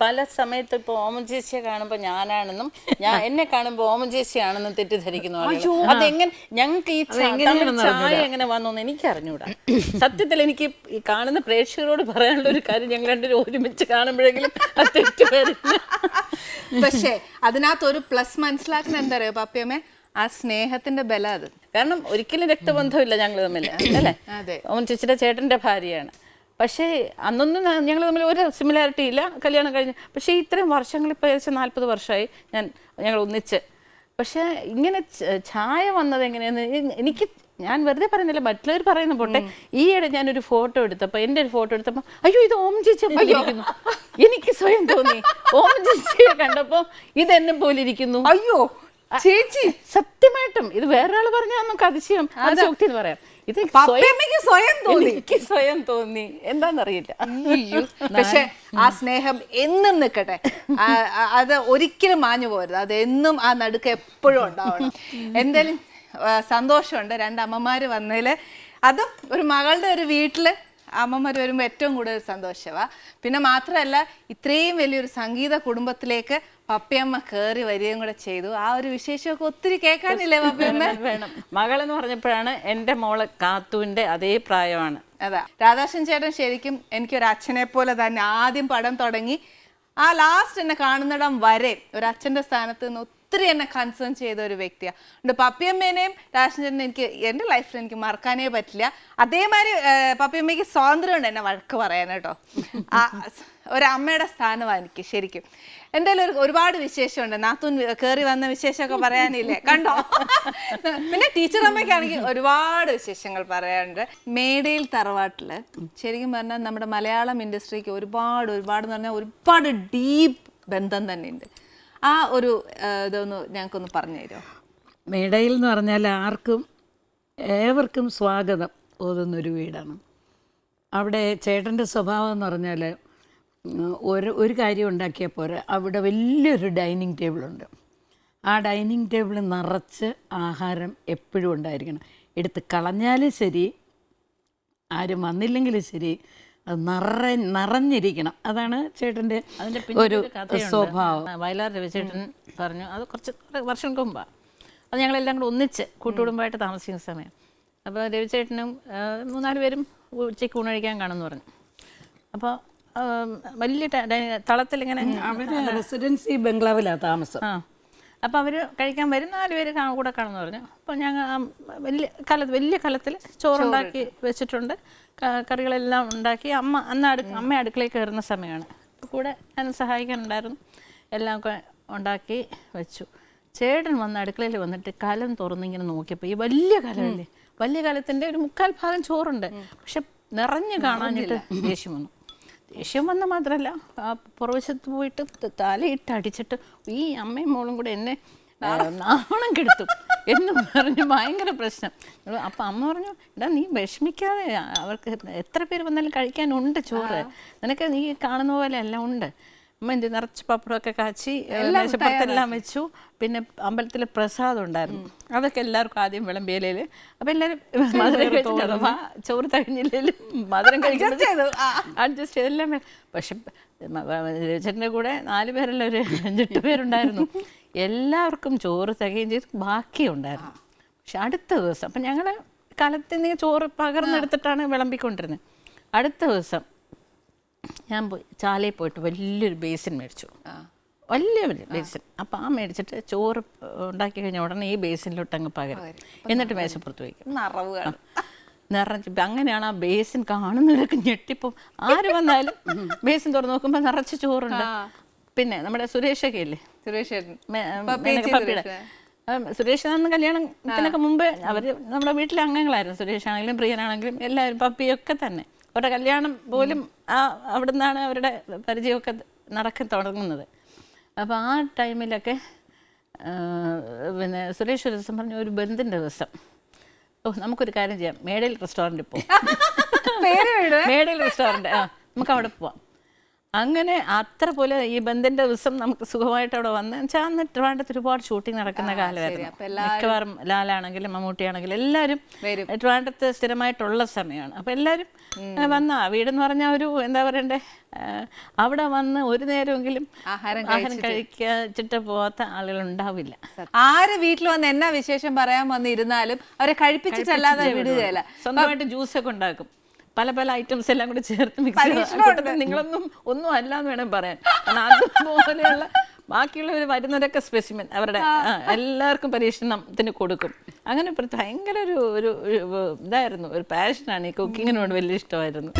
പല സമയത്ത് ഇപ്പൊ ഓമൻ ചേച്ചിയെ കാണുമ്പോൾ ഞാനാണെന്നും ഞാൻ എന്നെ കാണുമ്പോൾ ഓമൻ ചേച്ചിയാണെന്നും തെറ്റിദ്ധരിക്കുന്നു. അതെങ്ങനെ ഞങ്ങൾക്ക് ഈ ചായ എങ്ങനെ വന്നോന്ന് എനിക്ക് അറിഞ്ഞൂടാ സത്യത്തിൽ എനിക്ക് ഈ കാണുന്ന പ്രേക്ഷകരോട് പറയാനുള്ള ഒരു കാര്യം ഞങ്ങൾ രണ്ടുപേരും ഒരുമിച്ച് കാണുമ്പോഴെങ്കിലും അത് തെറ്റ് വരില്ല പക്ഷേ അതിനകത്ത് ഒരു പ്ലസ് മനസ്സിലാക്കുന്ന എന്താ പറയുക പപ്പിയമ്മേ? ആ സ്നേഹത്തിന്റെ ബല അത്. കാരണം ഒരിക്കലും രക്തബന്ധമില്ല ഞങ്ങൾ തമ്മിൽ അല്ലേ? അതെ. ഓമൻ ചേച്ചിയുടെ ചേട്ടന്റെ ഭാര്യയാണ്. പക്ഷേ അന്നൊന്നും ഞങ്ങൾ തമ്മിൽ ഒരു സിമിലാരിറ്റി ഇല്ല. കല്യാണം കഴിഞ്ഞ്. പക്ഷേ ഇത്രയും വർഷങ്ങൾ ഇപ്പോൾ ഏകദേശം നാൽപ്പത് വർഷമായി ഞാൻ ഞങ്ങൾ ഒന്നിച്ച്. പക്ഷേ ഇങ്ങനെ ഛായ വന്നത് എങ്ങനെയാന്ന് എനിക്ക് ഞാൻ വെറുതെ പറയുന്നില്ല. മറ്റുള്ളവർ പറയുന്ന പോട്ടെ. ഈയിടെ ഞാനൊരു ഫോട്ടോ എടുത്തപ്പോൾ എന്റെ ഒരു ഫോട്ടോ എടുത്തപ്പോൾ അയ്യോ ഇത് ഓം ചേച്ചി ഇരിക്കുന്നു എനിക്ക് സ്വയം തോന്നി. ഓം ചേച്ചിയെ കണ്ടപ്പോൾ ഇതെന്നെ എന്നെ പോലെ ഇരിക്കുന്നു അയ്യോ. ചേച്ചി സത്യമായിട്ടും ഇത് വേറൊരാൾ പറഞ്ഞാൽ നമുക്ക് അതിശയം അതിശോക്തി എന്ന് പറയാം. ഇത് സ്വയം പപ്പിയമ്മയ്ക്ക് സ്വയം തോന്നി. എനിക്ക് സ്വയം തോന്നി. എന്താണെന്നറിയില്ല അയ്യോ. പക്ഷെ ആ സ്നേഹം എന്നും നിൽക്കട്ടെ അത് ഒരിക്കലും മാഞ്ഞു പോരുത് അത് എന്നും ആ നടുക്ക് എപ്പോഴും ഉണ്ടാവണം. എന്തായാലും സന്തോഷമുണ്ട്. രണ്ട് അമ്മമാർ വന്നതിൽ അതും ഒരു മകളുടെ ഒരു വീട്ടിൽ അമ്മമാർ വരുമ്പോൾ ഏറ്റവും കൂടുതൽ സന്തോഷമാണ് പിന്നെ മാത്രമല്ല ഇത്രയും വലിയൊരു സംഗീത കുടുംബത്തിലേക്ക് പപ്പിയമ്മ കയറി വരികയും കൂടെ ചെയ്തു. ആ ഒരു വിശേഷമൊക്കെ ഒത്തിരി കേൾക്കാനില്ലേ പപ്പിയമ്മ? വേണം മകൾ എന്ന് പറഞ്ഞപ്പോഴാണ് എന്റെ മോളെ കാത്തുവിന്റെ അതേ പ്രായമാണ്. അതാ. രാധാശൻ ചേട്ടൻ ശരിക്കും എനിക്കൊരു അച്ഛനെ പോലെ തന്നെ ആദ്യം പടം തുടങ്ങി ആ ലാസ്റ്റ് എന്നെ കാണുന്നിടം വരെ ഒരു അച്ഛന്റെ സ്ഥാനത്ത് നിന്ന് ഒത്തിരി എന്നെ കൺസേൺ ചെയ്ത ഒരു വ്യക്തിയാണ് അതുകൊണ്ട് പപ്പിയമ്മേനെയും രാജചന്ദ്രനെ എനിക്ക് എന്റെ ലൈഫിൽ എനിക്ക് മറക്കാനേ പറ്റില്ല. അതേമാതിരി പപ്പിയമ്മയ്ക്ക് സ്വാതന്ത്ര്യമുണ്ട് എന്നെ വഴക്ക് പറയാൻ കേട്ടോ. ഒരമ്മയുടെ സ്ഥാനമാണ് എനിക്ക് ശരിക്കും. എന്തായാലും ഒരു ഒരുപാട് വിശേഷമുണ്ട്. നാത്തൂൻ കയറി വന്ന വിശേഷമൊക്കെ പറയാനില്ലേ? കണ്ടോ? പിന്നെ ടീച്ചർ അമ്മയ്ക്കാണെങ്കിൽ ഒരുപാട് വിശേഷങ്ങൾ പറയാനുണ്ട്. മേടയിൽ തറവാട്ടിൽ ശരിക്കും പറഞ്ഞാൽ നമ്മുടെ മലയാളം ഇൻഡസ്ട്രിക്ക് ഒരുപാട് ഒരുപാട് എന്ന് പറഞ്ഞാൽ ഒരുപാട് ഡീപ്പ് ബന്ധം തന്നെ ഉണ്ട് ആ ഒരു ഇതൊന്ന് ഞങ്ങൾക്കൊന്ന് പറഞ്ഞു തരുമോ? മേടയിൽ എന്ന് പറഞ്ഞാൽ ആർക്കും ഏവർക്കും സ്വാഗതം ഓതുന്നൊരു വീടാണ്. അവിടെ ചേട്ടന്റെ സ്വഭാവം എന്ന് പറഞ്ഞാൽ ഒരു ഒരു കാര്യം ഉണ്ടാക്കിയാൽ പോരാ അവിടെ വലിയൊരു ഡൈനിങ് ടേബിളുണ്ട്. ആ ഡൈനിങ് ടേബിൾ നിറച്ച് ആഹാരം എപ്പോഴും ഉണ്ടായിരിക്കണം. എടുത്ത് കളഞ്ഞാലും ശരി ആരും വന്നില്ലെങ്കിലും ശരി അത് നിറ നിറഞ്ഞിരിക്കണം. അതാണ് ചേട്ടന്റെ അതിന്റെ ഒരു സ്വഭാവം. വയലാർ രവിചേട്ടൻ പറഞ്ഞു അത് കുറച്ച് കുറെ വർഷങ്ങൾക്ക് മുമ്പാണ് അത് ഞങ്ങളെല്ലാം കൂടെ ഒന്നിച്ച് കൂട്ടുകുടുംബമായിട്ട് താമസിക്കുന്ന സമയം. അപ്പോൾ രവിചേട്ടനും മൂന്നാൽ പേരും ഉച്ചയ്ക്ക് ഊണഴിക്കാൻ കാണുമെന്ന് പറഞ്ഞു. അപ്പോൾ വലിയ തളത്തിൽ ഇങ്ങനെ റെസിഡൻസി ബംഗ്ലാവിലാണ് താമസം. ആ. അപ്പോൾ അവർ കഴിക്കാൻ വരും നാല് പേര് കൂടെ കാണുമെന്ന് പറഞ്ഞു. അപ്പോൾ ഞങ്ങൾ വലിയ കലത്ത് വലിയ കലത്തിൽ ചോറുണ്ടാക്കി വെച്ചിട്ടുണ്ട്. കറികളെല്ലാം ഉണ്ടാക്കി. അമ്മ അന്ന് അടു അമ്മ അടുക്കളയിൽ കയറുന്ന സമയമാണ്. കൂടെ ഞാൻ സഹായിക്കാനുണ്ടായിരുന്നു. എല്ലാം ഉണ്ടാക്കി വെച്ചു. ചേട്ടൻ വന്ന് അടുക്കളയിൽ വന്നിട്ട് കലം തുറന്നിങ്ങനെ നോക്കിയപ്പോൾ ഈ വലിയ കലമല്ലേ? വലിയ കലത്തിന്റെ ഒരു മുക്കാൽ ഭാഗം ചോറുണ്ട്. പക്ഷെ നിറഞ്ഞു കാണാനിട്ട് ദേഷ്യം വന്നു. ദേഷ്യം വന്ന മാത്രമല്ല ആ പുറവശത്ത് പോയിട്ട് തലയിട്ട് അടിച്ചിട്ട് ഈ അമ്മയും മോളും കൂടെ എന്നെ നാണം കെടുത്തു എന്ന് പറഞ്ഞു ഭയങ്കര പ്രശ്നം. അപ്പം അമ്മ പറഞ്ഞു എടാ നീ വിഷമിക്കാതെ അവർക്ക് എത്ര പേര് വന്നാലും കഴിക്കാനുണ്ട് ചോറ്. നിനക്ക് നീ കാണുന്ന പോലെ എല്ലാം ഉണ്ട്. അമ്മ എന്ത് നിറച്ച് പപ്പടമൊക്കെ കാച്ചി മേശപ്പുറത്തെല്ലാം വെച്ചു. പിന്നെ അമ്പലത്തിലെ പ്രസാദം ഉണ്ടായിരുന്നു. അതൊക്കെ എല്ലാവർക്കും ആദ്യം വിളമ്പിയലയിൽ അപ്പം എല്ലാവരും മധുരം കഴിച്ചിട്ട് അഥവാ ചോറ് തഴിഞ്ഞില്ലെങ്കിലും മധുരം കഴിക്കുന്നത് അഡ്ജസ്റ്റ് ചെയ്തെല്ലാം പക്ഷെ ചേട്ടന്റെ കൂടെ നാല് പേരല്ല ഒരു അഞ്ചെട്ട് പേരുണ്ടായിരുന്നു. എല്ലാവർക്കും ചോറ് തികയും ചെയ്ത്. ബാക്കിയുണ്ടായിരുന്നു. പക്ഷെ അടുത്ത ദിവസം അപ്പം ഞങ്ങൾ കലത്തിൽ നിന്ന് ചോറ് പകർന്നെടുത്തിട്ടാണ് വിളമ്പിക്കൊണ്ടിരുന്നത് അടുത്ത ദിവസം ഞാൻ പോയി ചാലയിൽ പോയിട്ട് വലിയൊരു ബേസിൻ മേടിച്ചു. വലിയ വലിയ ബേസിൻ. അപ്പം ആ മേടിച്ചിട്ട് ചോറ് ഉണ്ടാക്കി കഴിഞ്ഞ ഉടനെ ഈ ബേസിനിലോട്ട് അങ്ങ് പകരും. എന്നിട്ട് മേശപ്പുറത്ത് വയ്ക്കും. നിറവുകൾ നിറച്ച് അങ്ങനെയാണ് ആ ബേസിൻ കാണുന്നവരൊക്കെ ഞെട്ടിപ്പോൾ ആര് വന്നാലും ബേസിൻ തുറന്ന് നോക്കുമ്പോൾ നിറച്ച് ചോറുണ്ട്. പിന്നെ നമ്മുടെ സുരേഷൊക്കെ ഇല്ലേ? സുരേഷ് കല്യാണം പപ്പിയുടെ. സുരേഷ് അന്ന് കല്യാണത്തിനൊക്കെ മുമ്പ് അവർ നമ്മുടെ വീട്ടിലെ അംഗങ്ങളായിരുന്നു. സുരേഷ് ആണെങ്കിലും പ്രിയനാണെങ്കിലും എല്ലാവരും പപ്പിയൊക്കെ തന്നെ. അവരുടെ കല്യാണം പോലും ആ അവിടെ നിന്നാണ് അവരുടെ പരിചയമൊക്കെ നടക്കാൻ തുടങ്ങുന്നത്. അപ്പോൾ ആ ടൈമിലൊക്കെ പിന്നെ സുരേഷ് ഒരു ദിവസം പറഞ്ഞു ഒരു ബന്ധിന്റെ ദിവസം. ഓ നമുക്കൊരു കാര്യം ചെയ്യാം. മേടയിൽ റെസ്റ്റോറന്റിൽ പേര് വീട് മേടയിൽ റെസ്റ്റോറന്റ് ആ നമുക്ക് അവിടെ പോവാം. അങ്ങനെ അത്ര പോലെ ഈ ബന്ധന്റെ ദിവസം നമുക്ക് സുഖമായിട്ട് അവിടെ വന്ന് വെച്ചാൽ അന്ന് ട്രിവാൻഡ്രത്ത് ഒരുപാട് ഷൂട്ടിംഗ് നടക്കുന്ന കാലമായിരുന്നു. മിക്കവാറും ലാലാണെങ്കിലും മമ്മൂട്ടിയാണെങ്കിലും എല്ലാവരും ട്രിവാൻഡ്രത്ത് സ്ഥിരമായിട്ടുള്ള സമയമാണ്. അപ്പോൾ എല്ലാവരും വന്ന. വീടെന്ന് പറഞ്ഞാൽ ഒരു എന്താ പറയണ്ടേ അവിടെ വന്ന് ഒരു നേരമെങ്കിലും ആഹാരം ആഹാരം കഴിച്ചിട്ട്. പോകാത്ത ആളുകൾ ഉണ്ടാവില്ല ആര് വീട്ടിൽ വന്ന് എന്നാ വിശേഷം പറയാൻ വന്നിരുന്നാലും അവരെ കഴിപ്പിച്ചിട്ടല്ലാതെ വിടുകയല്ല. സ്വന്തമായിട്ട് ജ്യൂസൊക്കെ ഉണ്ടാക്കും. പല പല ഐറ്റംസ് എല്ലാം കൂടി ചേർത്ത് മിക്സ് നിങ്ങളൊന്നും ഒന്നും അല്ല എന്ന് വേണം പറയാൻ. കാരണം അതുപോലെയുള്ള ബാക്കിയുള്ളവർ വരുന്നവരൊക്കെ സ്പെസിമെൻ അവരുടെ എല്ലാവർക്കും പരീക്ഷണത്തിന് കൊടുക്കും. അങ്ങനെ ഭയങ്കര ഒരു ഒരു ഇതായിരുന്നു. ഒരു പാഷനാണ് ഈ കുക്കിങ്ങിനോട് വലിയ ഇഷ്ടമായിരുന്നു.